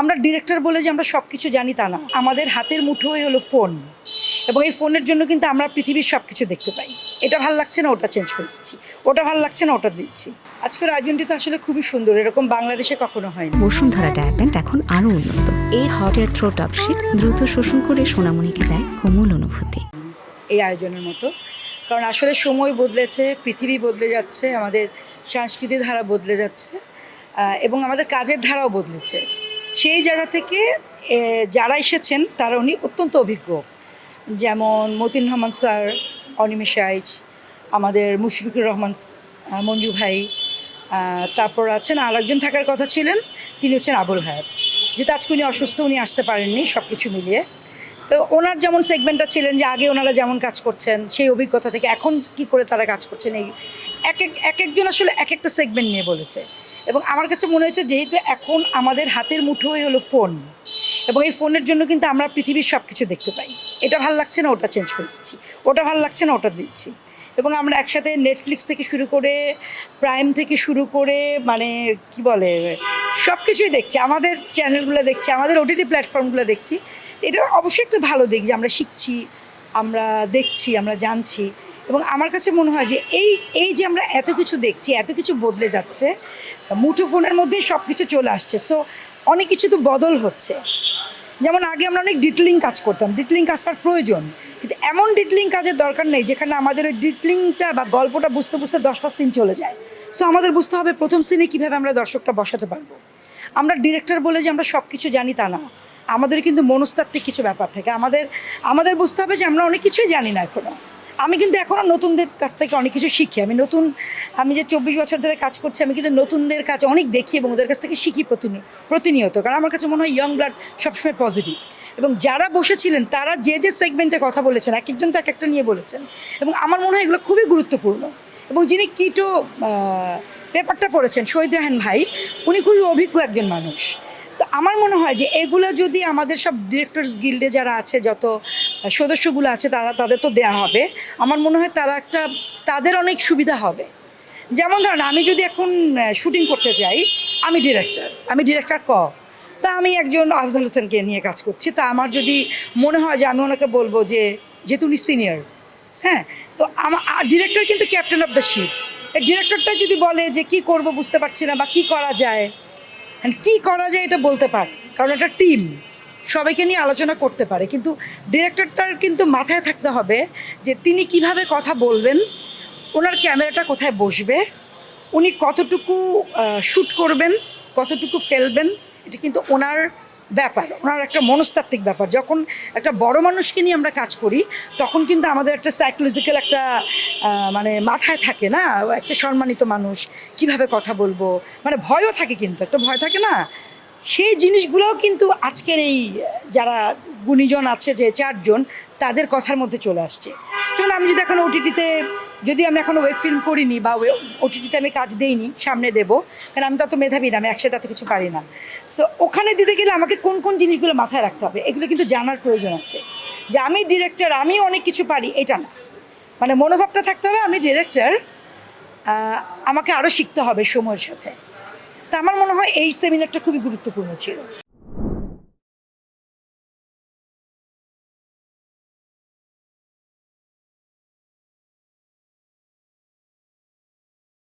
আমরা ডিরেক্টর বলে যে আমরা সব কিছু জানি তা না। আমাদের হাতের মুঠোই হলো ফোন। এবং এই ফোনের জন্য কিন্তু আমরা পৃথিবীর সব কিছু দেখতে পাই। এটা ভালো লাগছে না ওটা চেঞ্জ করে দিচ্ছি। ওটা ভালো লাগছে না ওটা দিচ্ছি। আজকের আয়োজনটি তো আসলে খুবই সুন্দর এরকম বাংলাদেশে কখনো হয়নি। বসুন্ধরা ডায়াপ্যান্ট এখন আরও উন্নত। এই হট এয়ার থ্রো টপশিট দ্রুত শোষণ করে সোনামণিকে দেয় কোমল অনুভূতি। এই আয়োজনের মতো। কারণ আসলে সময় বদলেছে পৃথিবী বদলে যাচ্ছে আমাদের সংস্কৃতি ধারা বদলে যাচ্ছে এবং আমাদের কাজের ধারাও বদলেছে। সেই জায়গা থেকে যারা এসেছেন তারা উনি অত্যন্ত অভিজ্ঞ। যেমন মতিন রহমান স্যার, অনিমেষ আইচ আমাদের মুশফিকুর রহমান মঞ্জু ভাই তারপর আছেন আর একজন থাকার কথা ছিলেন, তিনি হচ্ছেন আবুল হায়াত। যেহেতু আজকে উনি অসুস্থ, উনি আসতে পারেননি সব কিছু মিলিয়ে। তো ওনার যেমন সেগমেন্টটা ছিলেন যে আগে ওনারা যেমন কাজ করছেন, সেই অভিজ্ঞতা থেকে এখন কি করে তারা কাজ করছেন, এই এক এক একজন আসলে এক একটা সেগমেন্ট নিয়ে বলেছে। এবং আমার কাছে মনে হয়েছে যেহেতু এখন আমাদের হাতের মুঠোই হলো ফোন, এবং এই ফোনের জন্য কিন্তু আমরা পৃথিবীর সব কিছু দেখতে পাই। এটা ভালো লাগছে না? ওটা চেঞ্জ করে দিচ্ছি। ওটা ভালো লাগছে না? ওটা দিচ্ছি। এবং আমরা একসাথে নেটফ্লিক্স থেকে শুরু করে প্রাইম থেকে শুরু করে মানে কি বলে সব কিছুই দেখছি। আমাদের চ্যানেলগুলো দেখছি, আমাদের ওটিটি প্ল্যাটফর্মগুলো দেখছি। এটা অবশ্যই একটু ভালো যে আমরা শিখছি, আমরা দেখছি, আমরা জানছি। এবং আমার কাছে মনে হয় যে এই এই যে আমরা এত কিছু দেখছি, এত কিছু বদলে যাচ্ছে মুঠো ফোনের মধ্যেই সব কিছু চলে আসছে। সো অনেক কিছু তো বদল হচ্ছে। যেমন আগে আমরা অনেক ডিটেলিং কাজ করতাম, ডিটেলিং কাজটার প্রয়োজন। কিন্তু এমন ডিটেলিং কাজের দরকার নেই, যেখানে আমাদের ওই ডিটেলিংটা বা গল্পটা বুঝতে বুঝতে দশটা সিন চলে যায়। সো আমাদের বুঝতে হবে প্রথম সিনে কীভাবে আমরা দর্শকটা বসাতে পারব। আমরা ডিরেক্টর বলে যে আমরা সব কিছু জানি তা না। আমাদের কিন্তু মনস্তাত্ত্বিক কিছু ব্যাপার থাকে। আমাদের আমাদের বুঝতে হবে যে আমরা অনেক কিছুই জানি না এখনও আমি কিন্তু এখনও নতুনদের কাছ থেকে অনেক কিছু শিখি। আমি নতুন, আমি যে চব্বিশ বছর ধরে কাজ করছি, আমি কিন্তু নতুনদের কাছে অনেক দেখি এবং ওদের কাছ থেকে শিখি প্রতিনিয়ত প্রতিনিয়ত। কারণ আমার কাছে মনে হয় ইয়ং ব্লাড সবসময় পজিটিভ এবং যারা বসেছিলেন, তারা যে যে সেগমেন্টে কথা বলেছেন, এক একজন তো এক একটা নিয়ে বলেছেন। এবং আমার মনে হয় এগুলো খুবই গুরুত্বপূর্ণ। এবং যিনি কিটো পেপারটা পড়েছেন, শহীদ রাহান ভাই, উনি খুবই অভিজ্ঞ একজন মানুষ। তো আমার মনে হয় যে এগুলো যদি আমাদের সব ডিরেক্টরস গিল্ডে যারা আছে, যত সদস্যগুলো আছে, তারা, তাদের তো দেয়া হবে। আমার মনে হয় তারা একটা, তাদের অনেক সুবিধা হবে। যেমন ধরেন, আমি যদি এখন শুটিং করতে যাই, আমি ডিরেক্টর আমি ডিরেক্টর ক। তা আমি একজন আফজাল হোসেনকে নিয়ে কাজ করছি। তা আমার যদি মনে হয় যে আমি ওনাকে বলব যে, যেহেতু উনি সিনিয়র হ্যাঁ তো আমার ডিরেক্টর কিন্তু ক্যাপ্টেন অফ দ্য শিপ ডিরেক্টরটা যদি বলে যে, কি করব বুঝতে পারছি না বা কি করা যায় হ্যাঁ কী করা যায় এটা বলতে পারে? কারণ একটা টিম সবাইকে নিয়ে আলোচনা করতে পারে। কিন্তু ডিরেক্টরটার কিন্তু মাথায় থাকতে হবে যে তিনি কীভাবে কথা বলবেন, ওনার ক্যামেরাটা কোথায় বসবে, উনি কতটুকু শ্যুট করবেন, কতটুকু ফেলবেন, এটা কিন্তু ওনার ব্যাপার, ওনার একটা মনস্তাত্ত্বিক ব্যাপার। যখন একটা বড় মানুষকে নিয়ে আমরা কাজ করি, তখন কিন্তু আমাদের একটা সাইকোলজিক্যাল একটা মানে মাথায় থাকে না? একটা সম্মানিত মানুষ, কীভাবে কথা বলব? মানে ভয়ও থাকে কিন্তু, একটা ভয় থাকে না? সেই জিনিসগুলোও কিন্তু আজকের এই যারা গুণীজন আছে যে চারজন, তাদের কথার মধ্যে চলে আসছে। যেমন আমি যদি এখন ওটিটিতে যদি আমি এখনও ওয়েব ফিল্ম করিনি বা ওটিটিতে আমি কাজ দেইনি, সামনে দেব। কারণ আমি তত মেধাবী না, আমি একসাথে এত কিছু পারি না। সো ওখানে দিতে গেলে আমাকে কোন কোন জিনিসগুলো মাথায় রাখতে হবে, এগুলো কিন্তু জানার প্রয়োজন আছে। যে আমি ডিরেক্টর আমি অনেক কিছু পারি, এটা না। মানে মনোভাবটা থাকতে হবে, আমি ডিরেক্টর আমাকে আরও শিখতে হবে সময়ের সাথে। তা আমার মনে হয় এই সেমিনারটা খুবই গুরুত্বপূর্ণ ছিল।